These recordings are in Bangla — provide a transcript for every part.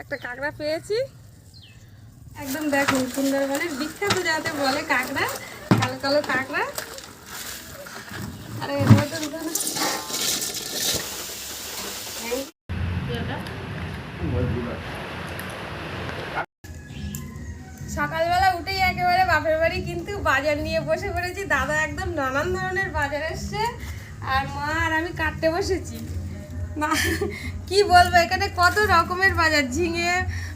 একটা কাঁকড়া পেয়েছি। একদম দেখুন সুন্দরবনের বিখ্যাত যাতে বলে কাঁকড়া, কালো কালো কাঁকড়া। আরে। সকালবেলা উঠেই একেবারে বাপের বাড়ি, কিন্তু বাজার নিয়ে বসে পড়েছি। দাদা একদম নানান ধরনের বাজার এসছে। আর মা আর আমি কাটতে বসেছি। না কি বলব এখানে কত রকমের বাজার ঝিঙে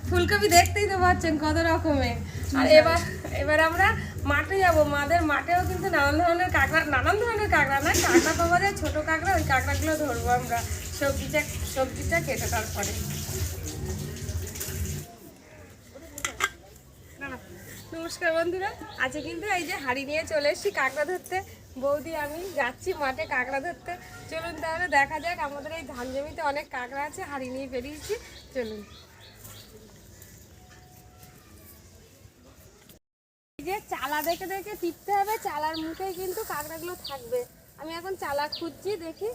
ফুলকপি দেখতেই তো পাচ্ছেন কত রকমের। আর এবার এবার আমরা মাঠে যাব। মাদের মাঠেও কিন্তু নানান ধরনের কাঁকড়া নানান ধরনের কাঁকড়া না কাঁকড়া পাওয়া যায় ছোটো কাঁকড়া ওই কাঁকড়াগুলো ধরবো আমরা। সবজিটা সবজিটা কেটে তারপরে। নমস্কার বন্ধুরা। আজকে কিন্তু এই যে হাড়ি নিয়ে চলে এসেছি কাঁকড়া ধরতে। বৌদি, আমি যাচ্ছি মাঠে কাঁকড়া ধরতে। চলুন তাহলে দেখা যাক, আমাদের এই ধান জমিতে অনেক কাঁকড়া আছে, হাড়ি নিয়ে বেরিয়েছি। চলুন। যে চালা দেখে দেখে টিপতে হবে, চালার মুখে কিন্তু কাঁকড়াগুলো থাকবে। আমি এখন চালা খুঁজছি, দেখি।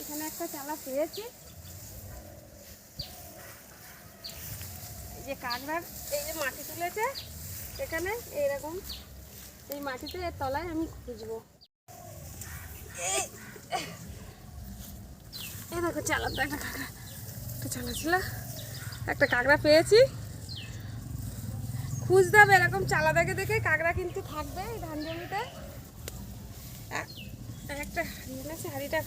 এখানে একটা চালা পেয়েছি। যে কাঁকড়ার এই যে মাটি তুলেছে, এখানে এইরকম এই মাটিতে এর তলায় আমি খুঁজবো। এই দেখো চালার তো একটা কাঁকড়া। একটা চালা ছিল, একটা কাঁকড়া পেয়েছি। খুঁজতে হবে এরকম চালা দেখে দেখে, কাঁকড়া কিন্তু থাকবে এই ধান জমিতে এক- একটা এনেছে হাড়িটা।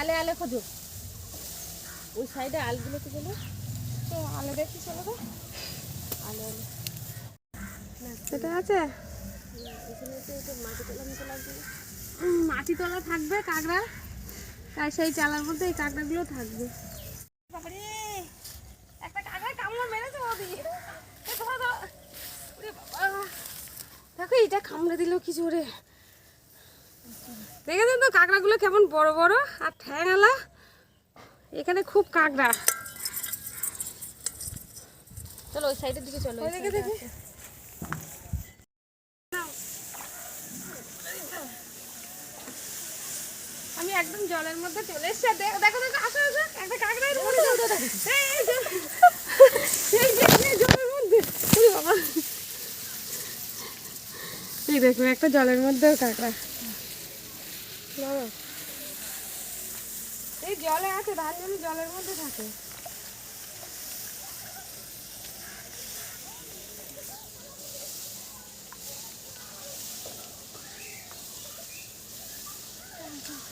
আলে আলে খোঁজো। ওই সাইডে আলগুলো তো গেলো তো আলে দেখি চলো তো আলে আলে। সেটা আছে? মাটি তোলা থাকবে কাঁকড়া। তাই সেই চালার মধ্যে এই কাঁকড়াগুলো থাকবে। একটা কাঁকড়া কামড় মেরেছে বাবা। দেখো এটা কামড়ে দিল কি জোরে দেখেছেন তো কাঁকড়াগুলো কেমন বড় বড়? আর ঠ্যাংওয়ালা এখানে খুব কাঁকড়া। চলো ওই সাইডের দিকে চলো আমি একদম জলের মধ্যে চলে এসছি। দেখো দেখো আসো আসো। একটা কাঁকড়া মধ্যে এই, এই যে- এই যে, এই জলের মধ্যে। ওরে বাবা। এই দেখুন একটা জলের মধ্যেও কাঁকড়া নাও। এই জলে আছে ধান জমি জলের মধ্যে থাকে।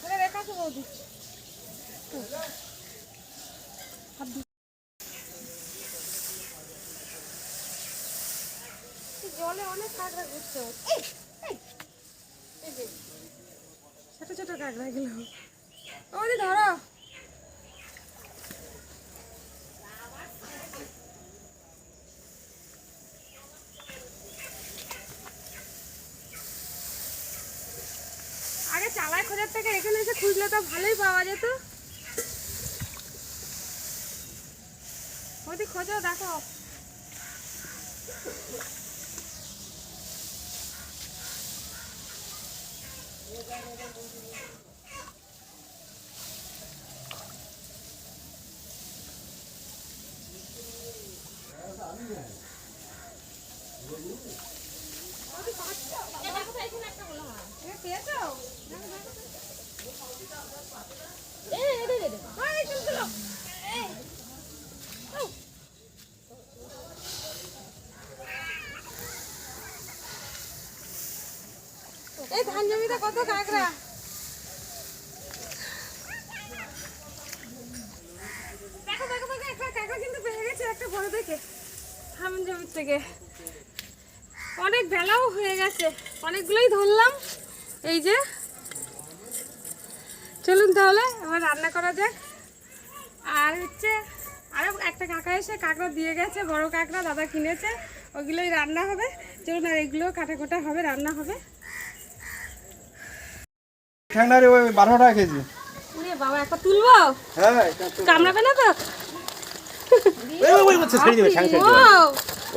ওরে বৌদি? জলে অনেক কাঁকড়া ঘুরছে। ছোট ছোট কাঁকড়া গুলো ওদি ধরো আগে চালায় খোঁজার থেকে এখানে এসে খুঁজলে তো ভালোই পাওয়া যেত। ওদি খোঁজো দেখো এটা পেয়েছ এই, এই, এই, এই, এই। এই, চলো, চলো। এই। ও। এই ধান জমিতে কত কাঁকড়া দেখো দেখো দেখো একটা কাঁকড়া কিন্তু পেয়ে গেছে একটা বড় দেখে ধান জমির থেকে অনেক বেলাও হয়ে গেছে অনেকগুলোই ধরলাম এই যে চলুন তাহলে এবার রান্না করা যাক আর হচ্ছে আরও একটা কাকা এসে কাঁকড়া দিয়ে গেছে, বড় কাঁকড়া, দাদা কিনেছে, ওগুলোই রান্না হবে, চলুন আর এগুলো কাটা কোটা হবে, রান্না হবে। ঠ্যাংনারে ওই বারো টাকা কেজি। উরে বাবা একটা তুলবো? হ্যাঁ কামড়াবে না তো? ওই ওই হচ্ছে ছেড়ে দিবে ঠ্যাং ছেড়ে ও দিবে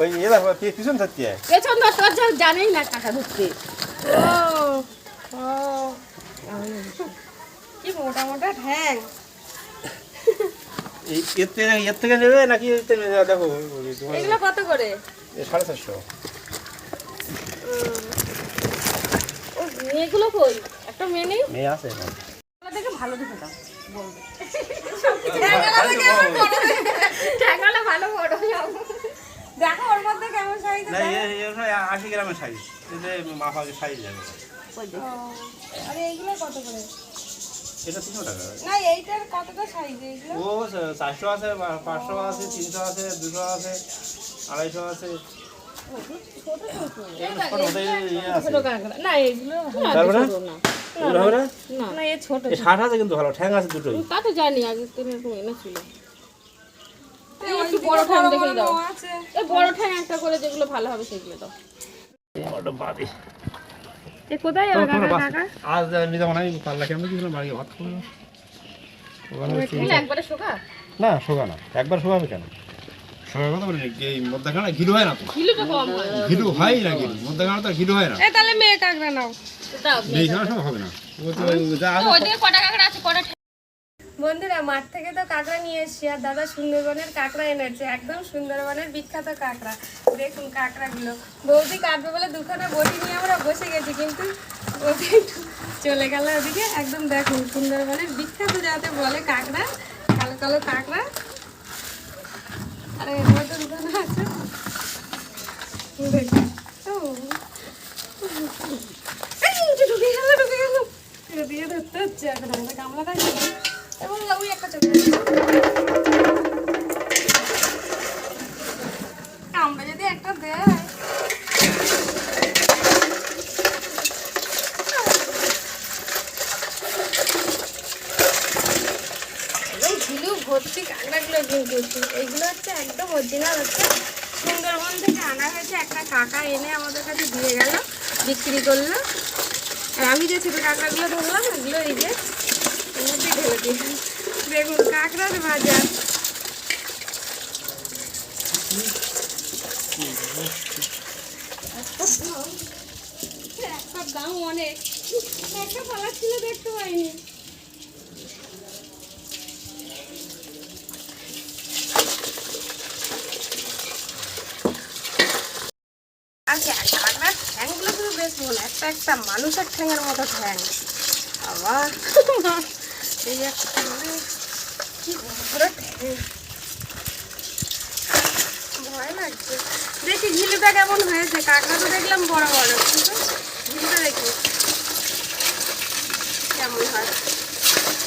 ওই এবার পিছন ধর তোর যা জানেই না কাকা ধরতে। ও ও কি মোটা মোটা ঠ্যাং। এই এর থেকে এর থেকে নেবে নাকি নেবে? দেখো এগুলো কত করে? সাড়ে চারশো। ও মেয়েগুলো কই? একটা মেয়ে নেই মেয়ে আছে এখন। দেখে ভালো দেখে দাও ঠ্যাঙ্গালে ভালো বড় দেখো ওর মধ্যে কেমন সাইজ না আশি গ্রামের সাইজ এতে মাপা সাইজ যাবে আরে এইগুলো কত করে? এটা তিনশো টাকা। না এইটার কতটা সাইজ এইগুলো? ও চারশো আছে পাঁচশো আছে তিনশো আছে দুশো আছে আড়াইশো আছে। ওদের ইয়ে না না না? না? না জানি আগে এরকম একটু বড় ঠ্যাং বড় দাও। এই বড় ঠ্যাং একটা করে যেগুলো ভালো হবে সেগুলো দাও। বাদে। এ কোথায় যাবে কাকা কাকা? আজ বাড়ি ভাত খাব। একবারে শোকা? না শোকা না। একবার শোকা শোকাবে কেন? কথা বলি এই মধ্যখানে ঘিলু হয় না তো? কিলোটা কম হয়। ঘিলু হয় না ঘিলু মধ্যখানে তো ঘিলু হয় না। তাহলে মেয়ে কাকড়া নাও। হবে না। বন্ধুরা মাঠ থেকে তো কাঁকড়া নিয়ে এসছি আর দাদা সুন্দরবনের কাঁকড়া এনেছে একদম সুন্দরবনের বিখ্যাত কাঁকড়া। দেখুন কাঁকড়াগুলো। বৌদি কাটবে বলে দুখানা বটি নিয়ে আমরা বসে গেছি কিন্তু বৌদি একটু চলে গেল ওদিকে। একদম দেখুন সুন্দরবনের বিখ্যাত যাতে বলে কাঁকড়া কালো কালো কাঁকড়া। আর এর মধ্যে দুখানা আছে। ধরতে হচ্ছে, এখন গামলা থাকে এবং ওই একটা চলে। আমরা যদি একটা দেয় ভর্তি কাঁকড়াগুলো কিন্তু। একদম অরিজিনাল হচ্ছে। সুন্দরবন থেকে আনা হয়েছে একটা কাকা এনে আমাদের কাছে দিয়ে গেল, বিক্রি করল। আর আমি যে ছোটো কাঁকড়াগুলো ধরলাম, এগুলো এই যে মধ্যে ঢেলে দিই দেখুন, কাঁকড়ার একটা দাম অনেক। একটা পালা ছিল, দেখতে পাইনি আচ্ছা কাঁকড়ার ঠ্যাংগুলো কিন্তু বেশ একটা মানুষের ঠ্যাংয়ের মতো ঠ্যাং। আবার এই একটা কি ভয় লাগছে। দেখি ঝিলুটা কেমন হয়েছে। কাঁকড়া তো দেখলাম বড় বড়, কিন্তু ঝিলুটা দেখি কেমন হয়।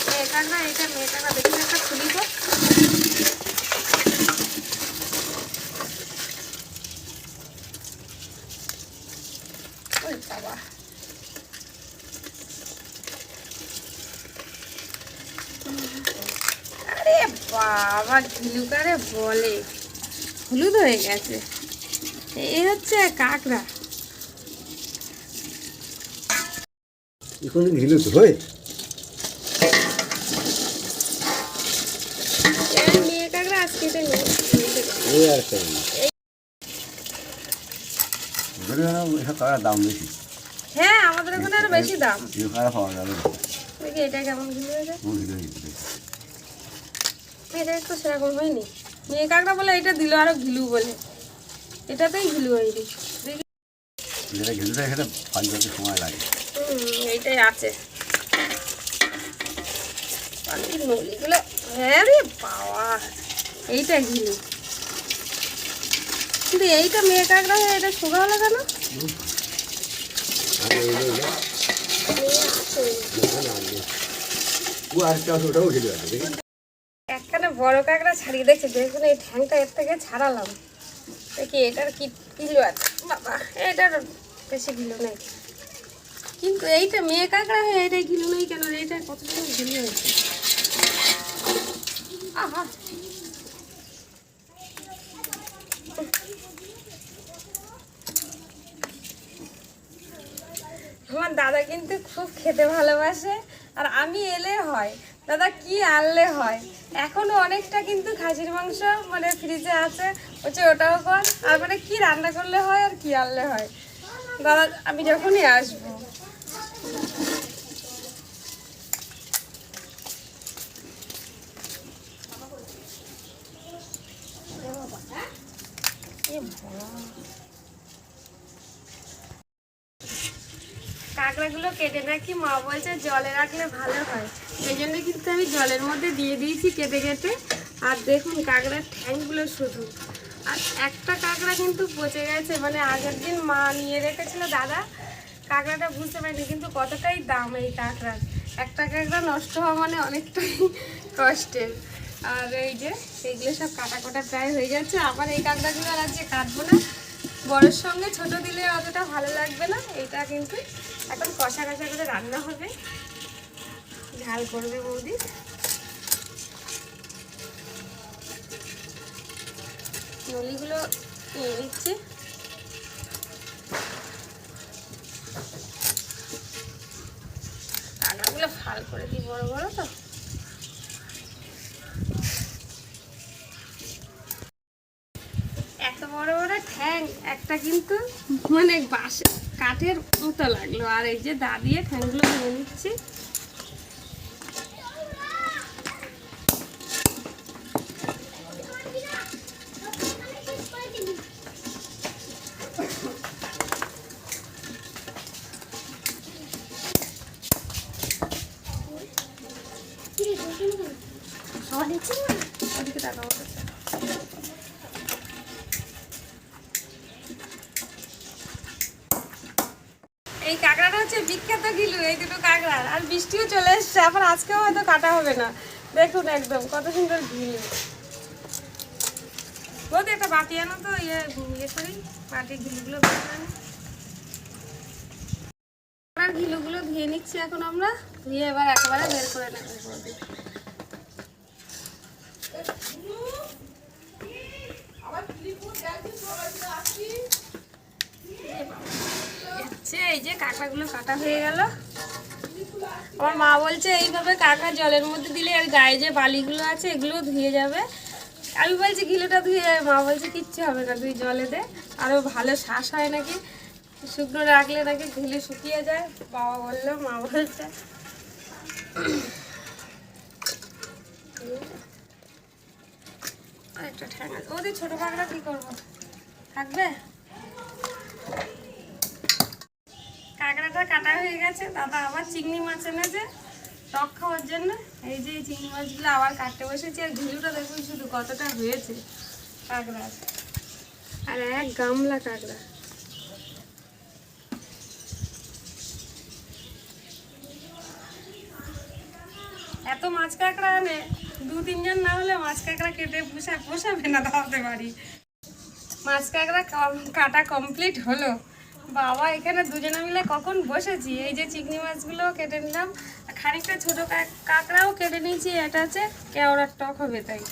মেয়ে কাঁকড়া এটা মেয়ে কাঁকড়া দেখি একটা খুলি তো ওই বাবা আরে বাবা ঝিলুকারে বলে। হলুদ হয়ে গেছে। এই হচ্ছে কাঁকড়া। এখন হয় দাম বেশি? হ্যাঁ আমাদের ওখানে আরও বেশি দাম। এটা কেমন এটা একটু সেরকম হয়নি। মেয়ে কাঁকড়া বলে এটা দিল আরও ঘিলু বলে। এটাতেই ঘিলু হয়নি। দেখি। যেটা ঘিলুটা সেটা ফালতে সময় লাগে। হুম, এইটাই আছে। নলিগুলো হ্যাঁ রে বাবা এইটা ঘিলু। কিন্তু এইটা মেয়ে কাঁকড়া এটা সোগা হলো কেন আছে। ও ওটাও ঘিলু বড় কাঁকড়া ছাড়িয়ে দেখছি, দেখুন এই ঠ্যাংটা এর থেকে ছাড়ালাম। দেখি এটার কি কিলো আছে? বাবা, এটার বেশি কিলো নেই। কিন্তু এইটা মেয়ে কাঁকড়া হয়ে এটাই কিলো নেই কেন এইটা কত কিলো হয়েছে? আহা। আমার দাদা কিন্তু খুব খেতে ভালোবাসে, আর আমি এলে হয়। দাদা কি আনলে হয়? এখনও অনেকটা কিন্তু খাসির মাংস মানে ফ্রিজে আছে। হচ্ছে ওটাও কর। আর মানে কি রান্না করলে হয় আর কি আনলে হয়? দাদা আমি যখনই আসব। কাঁকড়াগুলো কেটে নাকি মা বলছে, জলে রাখলে ভালো হয়। সেই জন্য কিন্তু আমি জলের মধ্যে দিয়ে দিয়েছি কেটে কেটে। আর দেখুন কাঁকড়ার ঠ্যাংগুলো শুধু। আর একটা কাঁকড়া কিন্তু পচে গেছে। মানে আগের দিন মা নিয়ে রেখেছিল দাদা। কাঁকড়াটা বুঝতে পারিনি কিন্তু কতটাই দাম এই কাঁকড়ার। একটা কাঁকড়া নষ্ট হওয়া মানে অনেকটাই কষ্টের। আর এই যে এইগুলো সব কাটা কাটা প্রায় হয়ে যাচ্ছে। আবার এই কাঁকড়াগুলো আর আজকে কাটবো না। বড়ের সঙ্গে ছোট দিলে অতটা ভালো লাগবে না। এটা কিন্তু এখন কষা কষা করে রান্না হবে। ঝাল করবে বৌদি। নলিগুলো নিয়ে নিচ্ছে। টাকাগুলো ফাল করে দিই বড় বড় তো। এত বড় বড় ঠ্যাং, একটা কিন্তু মানে বাঁশ কাঠের মতো লাগল। আর এই যে দা দিয়ে ঠ্যাংগুলো ভেঙে নিচ্ছি। এই কাঁকড়াটা হচ্ছে বিখ্যাত গিলু, এই দুটো কাঁকড়ার আর বৃষ্টিও চলে এসছে, আবার আজকেও হয়তো কাটা হবে না। দেখুন একদম, কত সুন্দর গিলু। বলতে একটা বাটি আনো তো ইয়ে ইয়ে করি বাটি করে ঘিলুগুলো ধুয়ে নিচ্ছি এখন আমরা, ধুয়ে এবার একেবারে বের করে নেব। হচ্ছে, এই যে কাঁকড়াগুলো কাটা হয়ে গেল। আমার মা বলছে, এইভাবে কাঁকড়া জলের মধ্যে দিলে আর গায়ে যে বালিগুলো আছে এগুলো ধুয়ে যাবে। আমি বলছি, গিলোটা ধুয়ে যাবে মা বলছে, কিচ্ছু হবে না, তুই জলে দে। আরও ভালো শ্বাস হয় নাকি। শুকনো রাখলে নাকি ঘিলে শুকিয়ে যায়। বাবা বলল, মা বলছে। ওদের ছোটো কাঁকড়া কী করব? থাকবে? কাঁকড়াটা কাটা হয়ে গেছে। দাদা আবার চিংড়ি মাছ এনেছে। টক খাওয়ার জন্য। এই যে চিংড়ি মাছগুলো আবার কাটতে বসেছি। আর ঘিলুটা দেখুন শুধু কতটা হয়েছে কাঁকড়ার আর এক গামলা কাঁকড়া। এত মাছ কাঁকড়া আনে, দু তিনজন না হলে মাছ কাঁকড়া কেটে পোষা পোষাবে না দাওয়াতে বাড়ি মাছ কাঁকড়া কাটা কমপ্লিট হলো। বাবা, এখানে দুজনে মিলে কখন বসেছি? এই যে চিংড়ি মাছগুলো কেটে নিলাম। খানিকটা ছোটো কাঁকড়াও কেটে নিয়েছি, এটা হচ্ছে কেওড়ার টক হবে, তাই।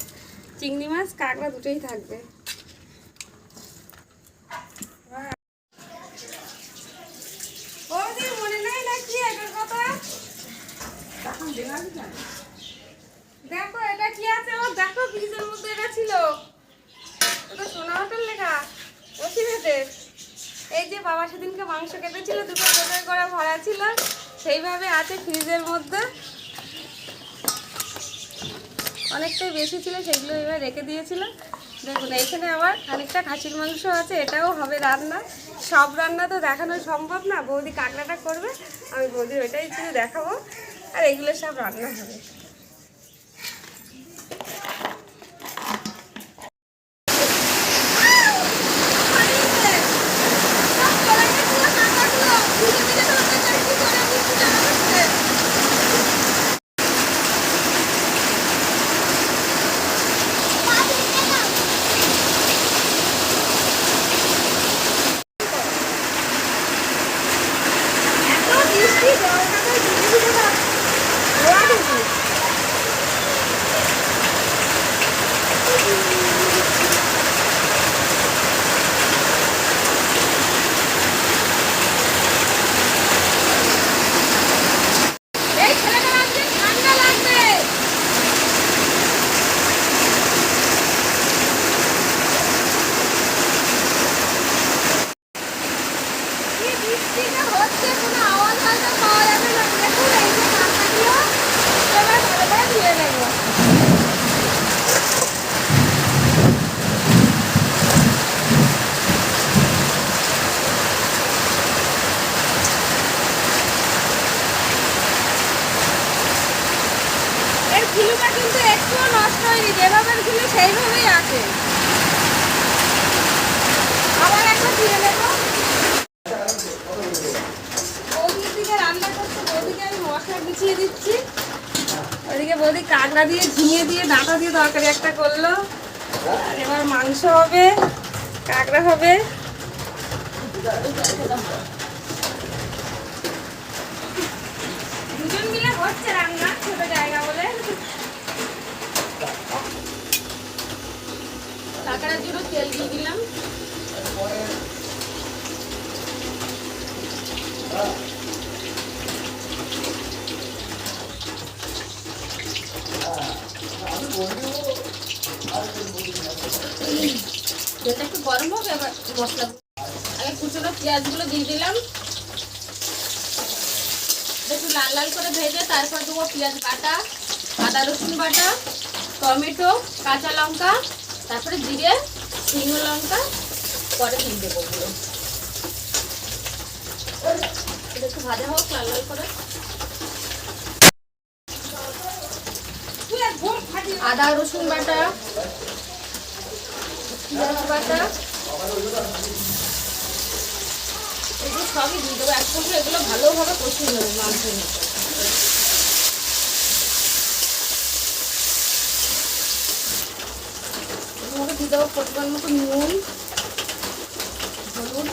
চিংড়ি মাছ, কাঁকড়া দুটোই থাকবে। মনে নেই নাকি এটার কথা? দেখো, এটা কি আছে? ও, দেখো, ফ্রিজের মধ্যে এটা ছিল। ওটা সোনা হোটেল লেখা ওসিমেতে এই যে বাবা সেদিনকে মাংস কেটেছিল, দুটো কোটার করে ভরা ছিল, সেইভাবে আছে ফ্রিজের মধ্যে। অনেকটাই বেশি ছিল, সেগুলো এবার রেখে দিয়েছিল। দেখুন, এইখানে আবার খানিকটা খাসির মাংস আছে, এটাও হবে রান্না। সব রান্না তো দেখানো সম্ভব না, বৌদি কাঁকড়াটা করবে, আমি বৌদির ওইটাই শুধু দেখাবো, আর এগুলো সব রান্না হবে। বৃষ্টিটা হচ্ছে কিন্তু নষ্ট হয়নি যেভাবে সেইভাবেই আছে। আবার একটা দিয়ে দেবো কাঁকড়া দিয়ে, ঝিঙে দিয়ে, ডাঁটা দিয়ে তরকারি একটা করল। আর এবার মাংস হবে, কাঁকড়া হবে। দুজন মিলে হচ্ছে জায়গা বলে। দিলাম। তেলটা একটু গরম হোক এবার মশলা আগে কুচনো পেঁয়াজগুলো দিয়ে দিলাম। একটু লাল লাল করে ভেজে তারপর দেবো পেঁয়াজ বাটা, আদা রসুন বাটা, টমেটো, কাঁচা লঙ্কা, তারপরে জিরে শুকনো লঙ্কা, পরে দিয়ে দেবো ওগুলো একটু ভাজা হোক, লাল লাল করে। আদা, রসুন বাটা, পেঁয়াজ বাটা। এগুলো সবই দিয়ে দেবো। একসঙ্গে এগুলো ভালোভাবে কষিয়ে নেব মাংসের পরিমাণ মতো নুন, হলুদ।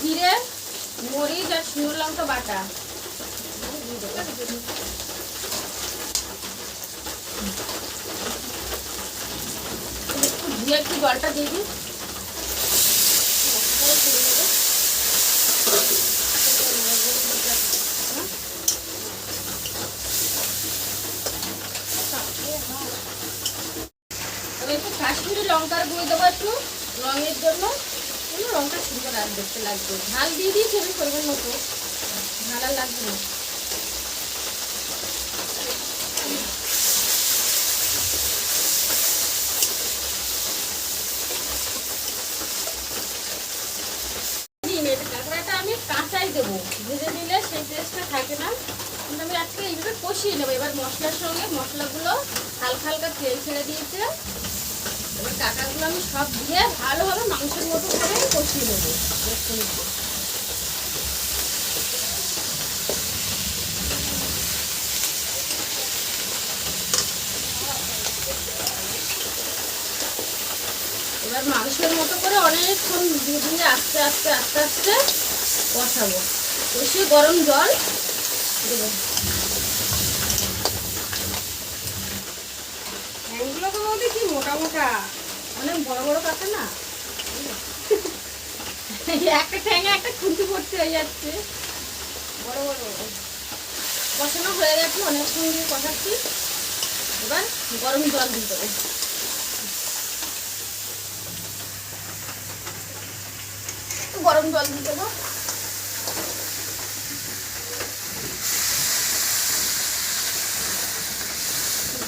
জিরে মরিচ আর শুকনো লঙ্কা বাটা। দিয়ে একটু জলটা দিয়ে দিই। একটু কাশ্মীরি লঙ্কার গুঁড়ো দেবো একটু রঙের জন্য। রঙটা সুন্দর দেখতে লাগবে। ঝাল দিয়ে দিয়েছি আমি পরিমাণ মতো ঝাল আর লাগবে না। কাঁচাই দেবো। ভেজে সেই থাকে না। কিন্তু আমি কষিয়ে নেব। এবার মশলার সঙ্গে মশলাগুলো হালকা হালকা তেল ছেড়ে দিয়েছে। এবার আমি সব দিয়ে ভালোভাবে মাংসের মতো করে কষিয়ে নেব। এবার মাংসের মতো করে অনেকক্ষণ ধীরে ধীরে আস্তে আস্তে আস্তে আস্তে কষাবো। কষিয়ে গরম জল দেবো। কি মোটা মোটা? অনেক বড় বড় কাঁচা না? একটা ঠ্যাঙে একটা খুন্তি ভর্তি হয়ে যাচ্ছে। বড় বড়। কষানো হয়ে গেছে অনেকক্ষণ দিয়ে কষাচ্ছি। এবার গরম জল দেবো। একটু গরম জল দিয়ে দেবো।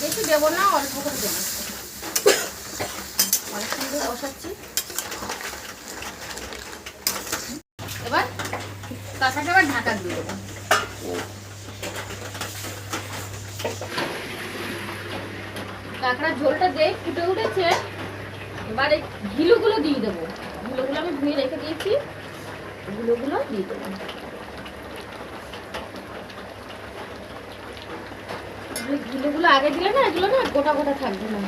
বেশি দেবো না অল্প করে দেবো। এবার কাঁচাটা এবার ঢাকা দিয়ে দেবো। কাঁকড়ার ঝোলটা দিয়ে ফুটে উঠেছে, এবার এই ঘিলুগুলো দিয়ে দেবো। ঘিলুগুলো আমি ধুয়ে রেখে দিয়েছি, ঘিলুগুলো দিয়ে দেবো। ঘিলুগুলো আগে দিলে না, এগুলো না গোটা গোটা থাকবে না।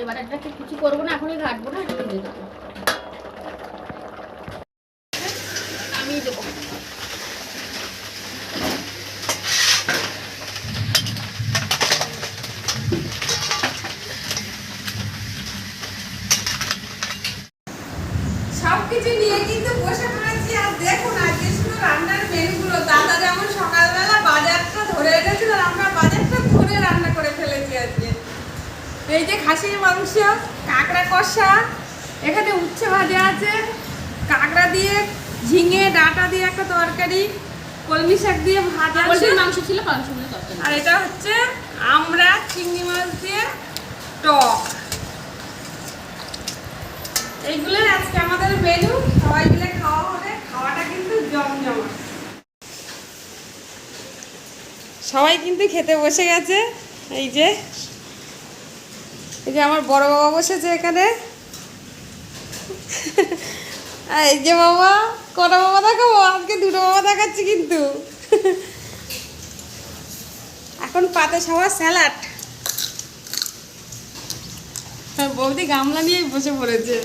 এবার একটাকে কিছু করব না এখনই ঘাটবো না ঢেকে দেবো নামিয়ে দেবো সবকিছু নিয়ে কিন্তু বসে পড়েছি আর দেখুন আজকে শুধু রান্নার মেনুগুলো দাদা যেমন সকালবেলা বাজারটা ধরে এনেছিল আর আমরা বাজারটা ধরে রান্না করে ফেলেছি আজকে এই যে খাসির মাংস কাঁকড়া কষা। এখানে উচ্ছে ভাজা আছে। কাঁকড়া দিয়ে ঝিঙে ডাঁটা দিয়ে একটা তরকারি কলমি শাক দিয়ে ভাজা মাংস ছিল মাংস আর এটা হচ্ছে আমরা চিংড়ি মাছ দিয়ে টক। এইগুলোই আজকে আমাদের মেনু সবাই মিলে খাওয়া হবে। খাওয়াটা কিন্তু জমজমা সবাই কিন্তু খেতে বসে গেছে। এই যে যে আমার বড় বাবা বসেছে এখানে। এই যে বাবা কটা বাবা দেখাবো? আজকে দুটো বাবা দেখাচ্ছি কিন্তু। এখন পাতে সবার স্যালাড। আর বৌদি গামলা নিয়েই বসে পড়েছে।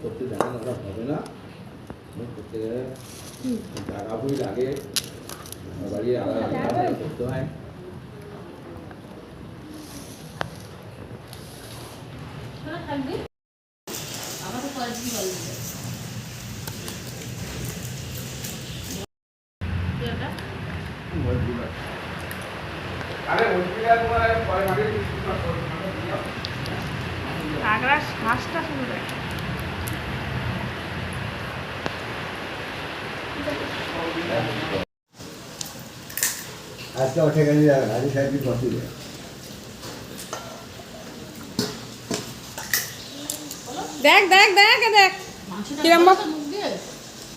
করতে জানা হবে না। করতে গেলে ফুল লাগে আমার বাড়ি আলাদা আলাদা করতে হয় থাকবি আমাকে কয়েকদিন জল দিতে কি ওটা? আরে ওইটা তোমার পরে মাঠে কাঁকড়ার শ্বাসটা শুরু দেয় আজকে উঠে গেলে হাজি সাহেবই বসে দেখ দেখ দেখ দেখ। কিরম